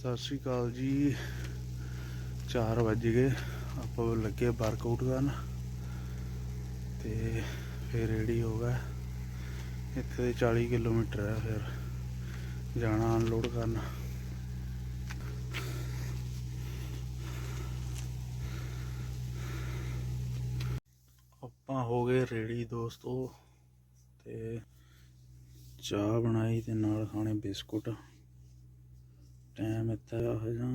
ਸਤਿ ਸ਼੍ਰੀ ਅਕਾਲ ਜੀ। 4 ਵਜ ਗਏ। ਆਪਾਂ ਲੱਗੇ ਵਰਕਆਊਟ ਕਰਨ। ਤੇ ਫਿਰ ਰੈਡੀ ਹੋ ਗਿਆ ਇੱਥੇ ਦੇ 40 ਕਿਲੋਮੀਟਰ ਹੈ ਫਿਰ। ਜਾਣਾ ਅਨਲੋਡ ਕਰਨ। ਆਪਾਂ ਹੋ ਗਏ ਰੈਡੀ ਦੋਸਤੋ। ਤੇ ਚਾਹ ਬਣਾਈ ਤੇ ਨਾਲ ਖਾਣੇ ਬਿਸਕੁਟ। ਟਾਈਮ ਇੱਥੇ ਆ ਹਜਾ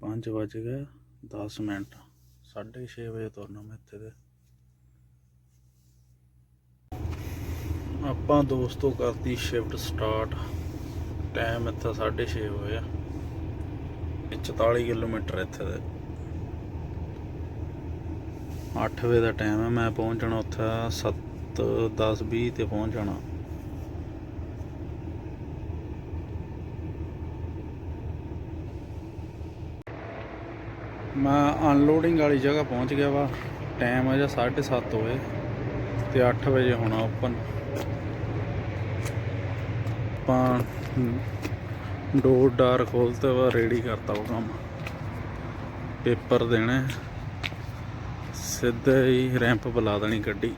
5 ਵਜ ਗਏ 10 ਮਿੰਟ। 6:30 ਵਜੇ ਤੁਰਨਾ ਮੈਂ ਇੱਥੇ ਦੇ ਆਪਾਂ ਦੋਸਤੋ ਕਰਤੀ ਸ਼ਿਫਟ ਸਟਾਰਟ ਟਾਈਮ ਇੱਥੇ 6:30 ਹੋਏ ਆ। ਇਹ 44 ਕਿਲੋਮੀਟਰ ਇੱਥੇ ਦੇ 8 ਵਜੇ ਦਾ ਟਾਈਮ ਹੈ ਮੈਂ ਪਹੁੰਚਣਾ ਉੱਥੇ 7 10 20 ਤੇ ਪਹੁੰਚ ਮੈਂ ਅਨਲੋਡਿੰਗ ਵਾਲੀ ਜਗ੍ਹਾ ਪਹੁੰਚ ਗਿਆ ਵਾ। ਟਾਈਮ ਅਜੇ 7:30 ਹੋਏ ਤੇ 8 ਵਜੇ ਹੋਣਾ ਓਪਨ ਆਪਾਂ ਡੋਰ ਡਾਰ ਖੋਲਤੇ ਵਾ ਰੈਡੀ ਕਰਤਾ ਉਹ ਕੰਮ। ਪੇਪਰ ਦੇਣੇ। ਸਿੱਧਾ ਹੀ ਰੈਂਪ ਬੁਲਾ ਦੇਣੀ ਗੱਡੀ।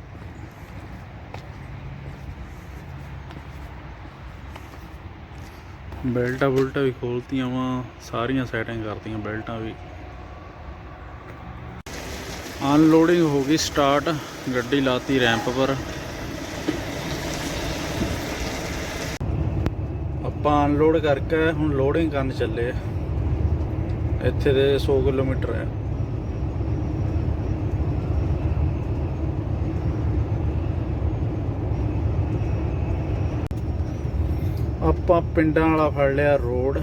ਬੈਲਟਾਂ ਬੁਲਟਾਂ ਵੀ ਖੋਲਤੀਆਂ ਵਾ, ਸਾਰੀਆਂ ਸੈਟਿੰਗ ਕਰਤੀਆਂ, ਬੈਲਟਾਂ ਵੀ। ਅਨਲੋਡਿੰਗ ਹੋ ਗਈ ਸਟਾਰਟ ਗੱਡੀ ਲਾਤੀ ਰੈਂਪ ਪਰ। ਆਪਾਂ ਅਨਲੋਡ ਕਰਕੇ ਹੁਣ ਲੋਡਿੰਗ ਕਰਨ ਚੱਲੇ ਇੱਥੇ ਦੇ 100 ਕਿਲੋਮੀਟਰ ਹੈ ਆਪਾਂ ਪਿੰਡਾਂ ਵਾਲਾ ਫੜ ਲਿਆ ਰੋਡ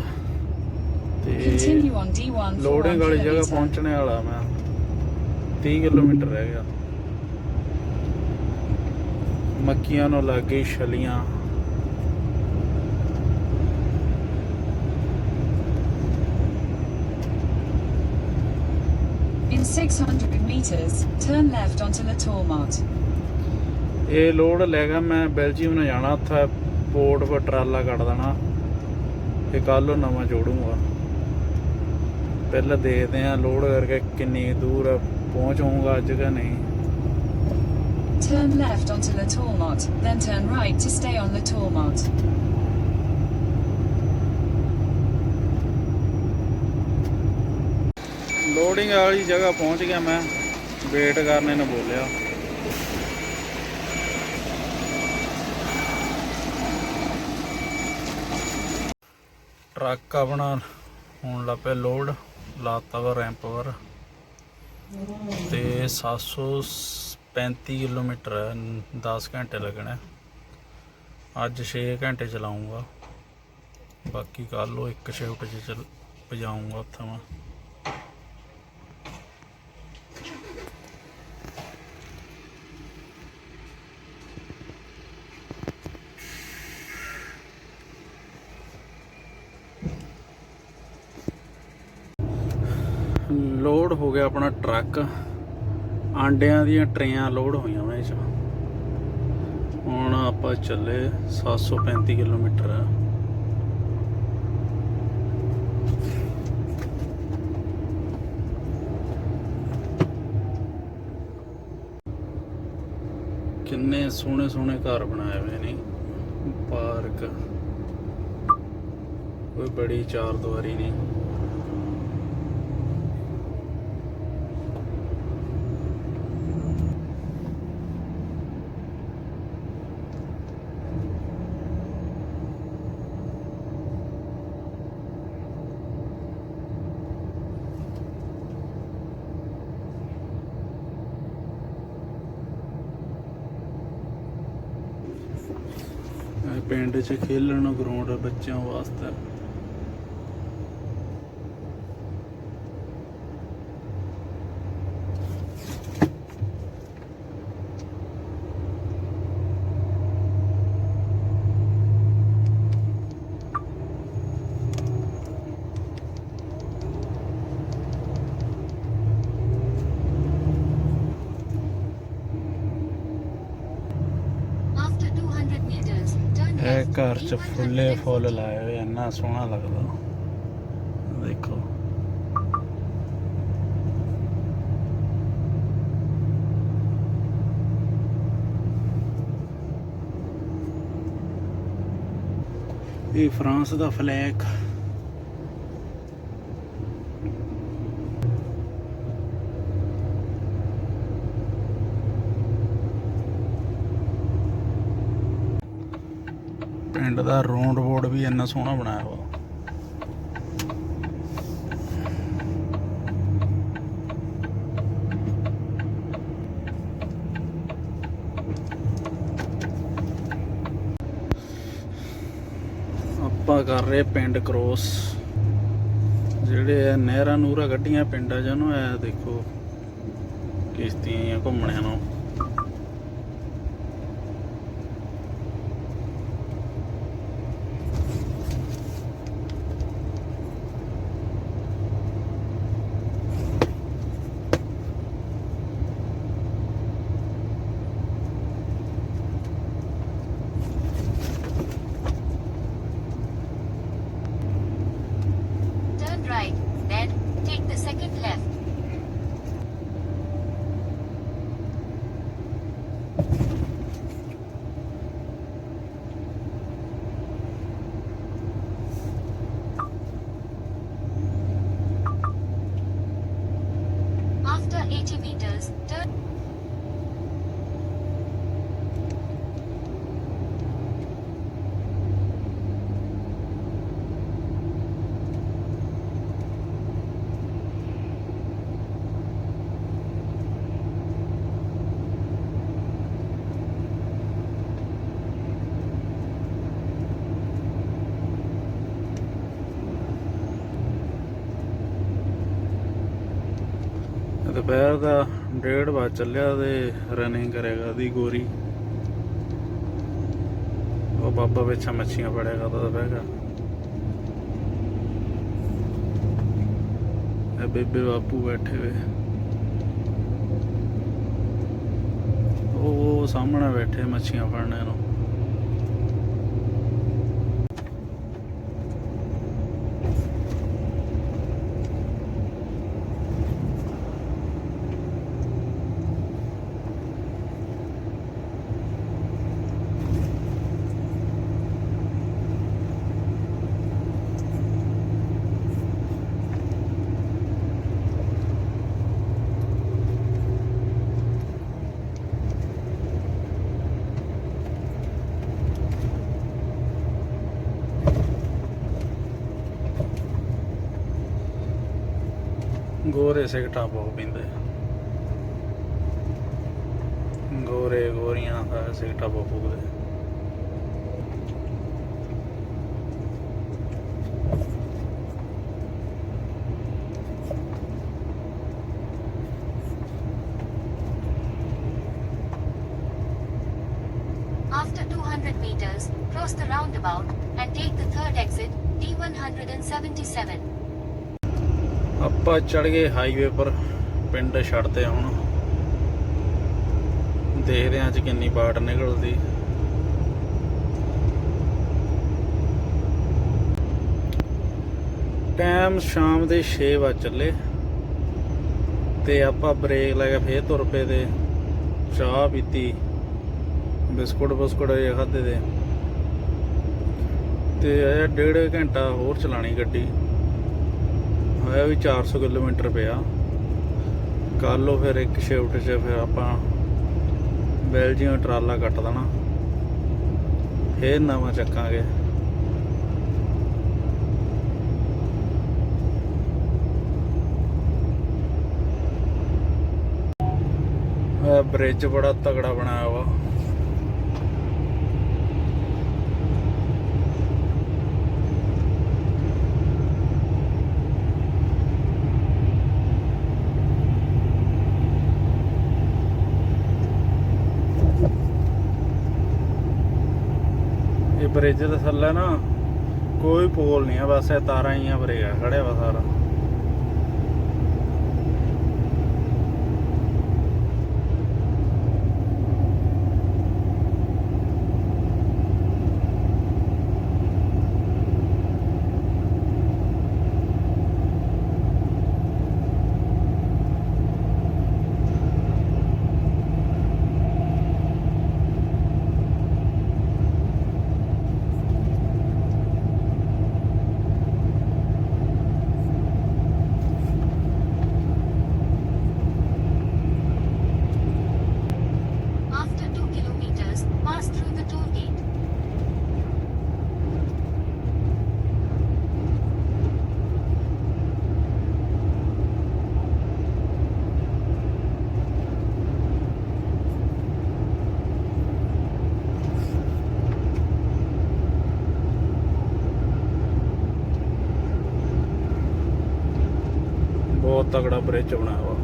ਤੇ Continue on D1 for loading 1 ਵਾਲੀ ਜਗ੍ਹਾ. ਪਹੁੰਚਣੇ ਵਾਲਾ ਮੈਂ। 30 ਕਿਲੋਮੀਟਰ ਰਹਿ ਗਿਆ। ਮੱਕੀਆਂ ਨੂੰ ਲੱਗ ਗਈ ਛਲੀਆਂ। In 600 meters, turn left onto La Tourmont. ਇਹ ਲੋਡ ਲੈ ਗਿਆ ਮੈਂ ਬੈਲਜੀਅਮ ਨੂੰ ਜਾਣਾ ਉੱਥੇ ਪੋਰਟ ਟਰਾਲਾ ਕੱਢ ਦੇਣਾ। ਤੇ ਕੱਲ ਨੂੰ ਨਵਾਂ ਜੋੜੂਗਾ। ਪਹਿਲਾਂ ਦੇਖਦੇ ਆਂ ਲੋਡ ਕਰਕੇ ਕਿੰਨੀ ਦੂਰ ਪਹੁੰਚੂਗਾ ਅੱਜ ਕਿ ਨਹੀਂ? Turn left onto La Tourmont, then turn right to stay on La Tourmont. Loading ਵਾਲੀ ਜਗ੍ਹਾ ਪਹੁੰਚ ਗਿਆ ਮੈਂ। ਵੇਟ ਕਰਨੇ ਨੂੰ ਬੋਲਿਆ। ਟਰੱਕ ਆਪਣਾ ਹੁਣ ਲੱਪੇ ਲੋਡ ਲਾਤਾ ਵਾ ਰੈਂਪ ਪਰ ਤੇ 735 ਕਿਲੋਮੀਟਰ ਹੈ 10 ਘੰਟੇ ਲੱਗਣਾ। ਅੱਜ 6 ਘੰਟੇ ਚਲਾਉਂਗਾ। ਬਾਕੀ ਕੱਲ ਨੂੰ ਇੱਕ ਸ਼ਿਫਟ 'ਚ ਚਲ ਪਜਾਉਂਗਾ ਉੱਥੇ ਮੈਂ। ਲੋਡ ਹੋ ਗਿਆ ਆਪਣਾ ਟਰੱਕ। ਆਂਡਿਆਂ ਦੀਆਂ ਟਰੇਆਂ ਲੋਡ ਹੋਈਆਂ ਉਹਨਾਂ 'ਚ ਹੁਣ ਆਪਾਂ ਚੱਲੇ 735 ਕਿਲੋਮੀਟਰ। ਕਿੰਨੇ ਸੋਹਣੇ ਸੋਹਣੇ ਘਰ ਬਣਾਏ ਹੋਏ ਨੇ। ਪਾਰਕ। ਕੋਈ ਬੜੀ ਚਾਰ ਦੁਆਰੀ ਨਹੀਂ। ਪਿੰਡ 'ਚ ਖੇਲਣ ਨੂੰ ਗਰਾਊਂਡ ਬੱਚਿਆਂ ਵਾਸਤੇ After 200 meters, turn ਇਹ ਘਰ ਚ ਫੁੱਲੇ ਫੁੱਲ ਲਾਏ ਹੋਏ ਇੰਨਾ ਸੋਹਣਾ ਲੱਗਦਾ। ਦੇਖੋ। ਇਹ ਫਰਾਂਸ ਦਾ ਫਲੈਗ ਪਿੰਡ ਦਾ ਰੌਂਡ ਬੋਰਡ ਵੀ ਇੰਨਾ ਸੋਹਣਾ ਬਣਾਇਆ ਵਾ। ਆਪਾਂ ਕਰ ਰਹੇ ਪਿੰਡ ਕ੍ਰੋਸ ਜਿਹੜੇ ਆ ਨਹਿਰਾਂ ਨੂਰਾਂ ਗੱਡੀਆਂ ਪਿੰਡਾਂ ਚ ਨੂੰ ਦੇਖੋ ਕਿਸ਼ਤੀਆਂ ਘੁੰਮਣਿਆਂ ਨੂੰ। centimeters. ਦੁਪਹਿਰ ਦਾ ਡੇਢ ਵਜ ਚੱਲਿਆ ਤੇ ਰਨਿੰਗ ਕਰੇਗਾ ਦੀ ਗੋਰੀ। ਉਹ ਬਾਬਾ ਵਿੱਚ ਮੱਛੀਆਂ ਫੜੇਗਾ ਤਾਂ ਬਹਿਗਾ ਇਹ ਬੇਬੇ ਬਾਪੂ ਬੈਠੇ ਵੇ। ਉਹ ਸਾਹਮਣੇ ਬੈਠੇ ਮੱਛੀਆਂ ਫੜਨੇ ਨੂੰ। ਗੋਰੇ ਸਿਗਟਾਂ ਬਹੁਤ ਪੀਂਦੇ ਗੋਰੇ ਗੋਰੀਆਂ ਦਾ ਸਿਗਟਾਂ ਬਹੁਤ ਫੂਕਦੇ After 200 meters, cross the roundabout and take the third exit, D177. ਆਪਾਂ ਚੜ ਗਏ ਹਾਈਵੇ ਪਰ, ਪਿੰਡ ਛੱਡਦੇ ਹੁਣ ਦੇਖਦੇ ਆਂ ਅੱਜ ਕਿੰਨੀ ਬਾਟ ਨਿਕਲਦੀ। ਟਾਈਮ ਸ਼ਾਮ ਦੇ 6 ਵਜ ਚੱਲੇ। ਤੇ ਆਪਾਂ ਬ੍ਰੇਕ ਲੈ ਕੇ ਫੇਰ ਤੁਰ ਪਏ ਤੇ ਚਾਹ ਪੀਤੀ, ਬਿਸਕੁਟ ਬਿਸਕੁਟ ਇਹ ਖਾਦੇ ਦੇ ਤੇ ਇਹ ਡੇਢ ਘੰਟਾ ਹੋਰ ਚਲਾਣੀ ਗੱਡੀ। ਮੈਂ ਵੀ 400 ਕਿਲੋਮੀਟਰ ਪਿਆ। ਕਰ ਲਓ ਫਿਰ ਇੱਕ ਸ਼ਿਫਟ 'ਚ ਫਿਰ ਆਪਾਂ ਬੈਲਜੀਅਮ ਟਰਾਲਾ ਕੱਟ ਦੇਣਾ। ਫੇਰ ਨਵਾਂ ਚੱਕਾਂਗੇ। ਇਹ ਬ੍ਰਿਜ ਬੜਾ ਤਗੜਾ ਬਣਾਇਆ ਵਾ ਇਹ ਬ੍ਰਿਜ ਦੇ ਥੱਲੇ ਨਾ ਕੋਈ ਪੋਲ ਨਹੀਂ ਆ, ਬਸ ਇਹ ਤਾਰਾਂ ਹੀ ਆ ਬਰੇਗਾ ਖੜਿਆ ਵਾ ਸਾਰਾ। ਬਹੁਤ ਤਗੜਾ ਬ੍ਰਿਜ ਬਣਾਇਆ ਵਾ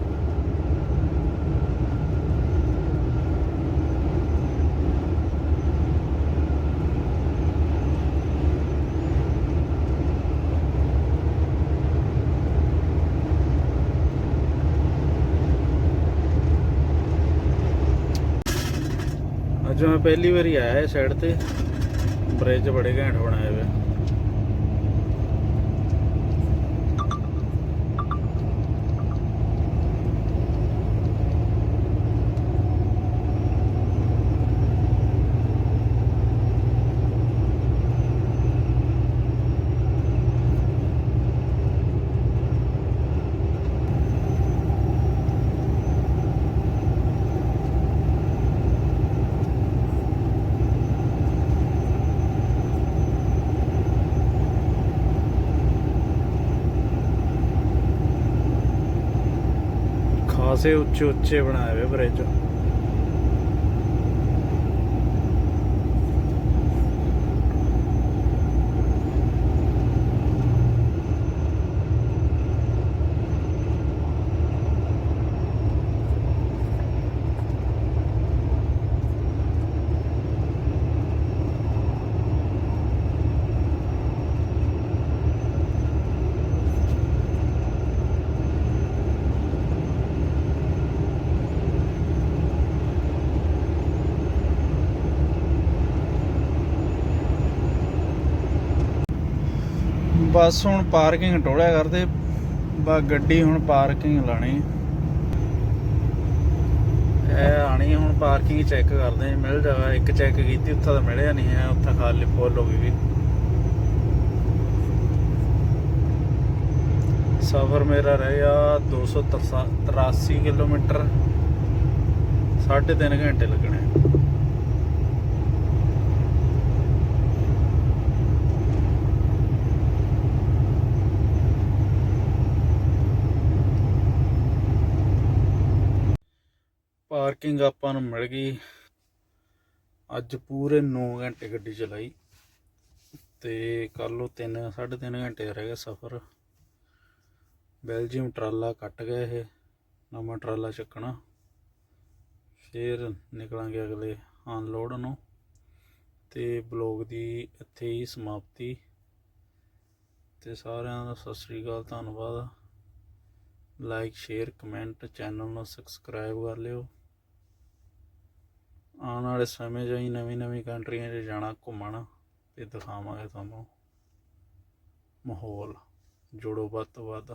ਅੱਜ ਮੈਂ ਪਹਿਲੀ ਵਾਰੀ ਆਇਆ ਇਸ ਸਾਈਡ ਤੇ। ਬ੍ਰਿਜ ਬੜੇ ਘੈਂਟ ਬਣਾਏ ਹੋਏ ਖਾਸੇ ਉੱਚੇ ਉੱਚੇ ਬਣਾਏ ਹੋਏ ਬ੍ਰਿਜ ਬਸ ਹੁਣ ਪਾਰਕਿੰਗ ਟੋਲਿਆ ਕਰਦੇ। ਬਾ ਗੱਡੀ ਹੁਣ ਪਾਰਕਿੰਗ ਲਾਣੀ। ਇਹ ਆਣੀ ਹੁਣ ਪਾਰਕਿੰਗ ਚੈੱਕ ਕਰਦੇ ਮਿਲ ਜਾਵਾ। ਇੱਕ ਚੈੱਕ ਕੀਤੀ, ਉੱਥੇ ਤਾਂ ਮਿਲਿਆ ਨਹੀਂ ਹੈ, ਉੱਥੇ ਖਾਲੀ ਫੁੱਲ ਹੋ ਗਈ ਵੀ। ਸਫ਼ਰ ਮੇਰਾ ਰਿਹਾ 283 ਕਿਲੋਮੀਟਰ। 3.5 ਘੰਟੇ ਲੱਗਣੇ। ਪਾਰਕਿੰਗ ਆਪਾਂ ਨੂੰ ਮਿਲ ਗਈ। ਅੱਜ ਪੂਰੇ 9 ਘੰਟੇ ਗੱਡੀ ਚਲਾਈ ਤੇ ਕੱਲ ਨੂੰ 3 3.5 ਘੰਟੇ ਦਾ ਰਹਿ ਗਿਆ ਸਫ਼ਰ। ਬੈਲਜੀਅਮ ਟਰਾਲਾ ਕੱਟ ਗਿਆ ਇਹ, ਨਵਾਂ ਟਰਾਲਾ ਚੱਕਣਾ। ਫਿਰ ਨਿਕਲਾਂਗੇ ਅਗਲੇ ਅਨਲੋਡ ਨੂੰ ਤੇ ਬਲੌਗ ਦੀ ਇੱਥੇ ਹੀ ਸਮਾਪਤੀ। ਤੇ ਸਾਰਿਆਂ ਦਾ ਸਤਿ ਸ੍ਰੀ ਅਕਾਲ, ਧੰਨਵਾਦ। ਲਾਈਕ, ਸ਼ੇਅਰ, ਕਮੈਂਟ, ਚੈਨਲ ਨੂੰ ਸਬਸਕ੍ਰਾਈਬ ਕਰ ਲਿਓ। ਆਉਣ ਵਾਲੇ ਸਮੇਂ 'ਚ ਅਸੀਂ ਨਵੀਂ ਨਵੀਂ ਕੰਟਰੀਆਂ 'ਚ ਜਾਣਾ, ਘੁੰਮਣ ਤੇ ਦਿਖਾਵਾਂਗੇ ਤੁਹਾਨੂੰ ਮਾਹੌਲ ਜੋੜੋ ਵੱਧ ਤੋਂ ਵੱਧ।